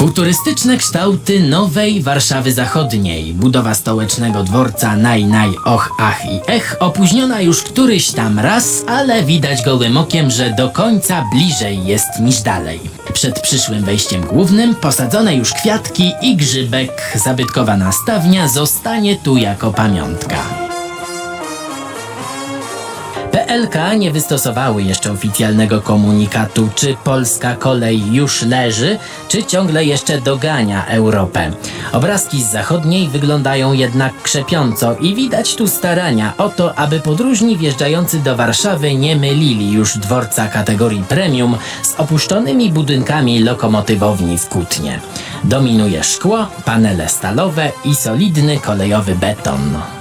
Futurystyczne kształty nowej Warszawy Zachodniej, budowa stołecznego dworca Naj, Naj, Och, Ach i Ech, opóźniona już któryś tam raz, ale widać gołym okiem, że do końca bliżej jest niż dalej. Przed przyszłym wejściem głównym posadzone już kwiatki i grzybek, zabytkowa nastawnia zostanie tu jako pamiątka. PLK nie wystosowały jeszcze oficjalnego komunikatu, czy polska kolej już leży, czy ciągle jeszcze dogania Europę. Obrazki z zachodniej wyglądają jednak krzepiąco i widać tu starania o to, aby podróżni wjeżdżający do Warszawy nie mylili już dworca kategorii premium z opuszczonymi budynkami lokomotywowni w Kutnie. Dominuje szkło, panele stalowe i solidny kolejowy beton.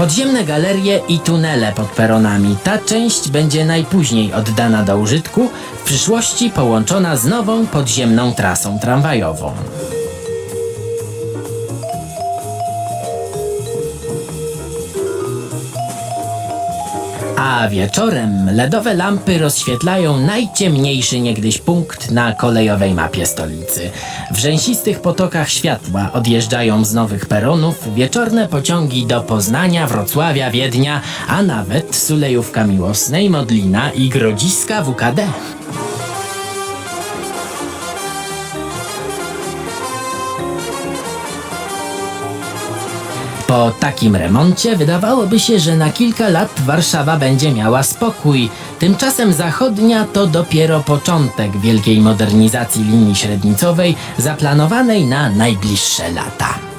Podziemne galerie i tunele pod peronami. Ta część będzie najpóźniej oddana do użytku, w przyszłości połączona z nową podziemną trasą tramwajową. A wieczorem LEDowe lampy rozświetlają najciemniejszy niegdyś punkt na kolejowej mapie stolicy. W rzęsistych potokach światła odjeżdżają z nowych peronów wieczorne pociągi do Poznania, Wrocławia, Wiednia, a nawet Sulejówka Miłosnej, Modlina i Grodziska WKD. Po takim remoncie wydawałoby się, że na kilka lat Warszawa będzie miała spokój. Tymczasem zachodnia to dopiero początek wielkiej modernizacji linii średnicowej zaplanowanej na najbliższe lata.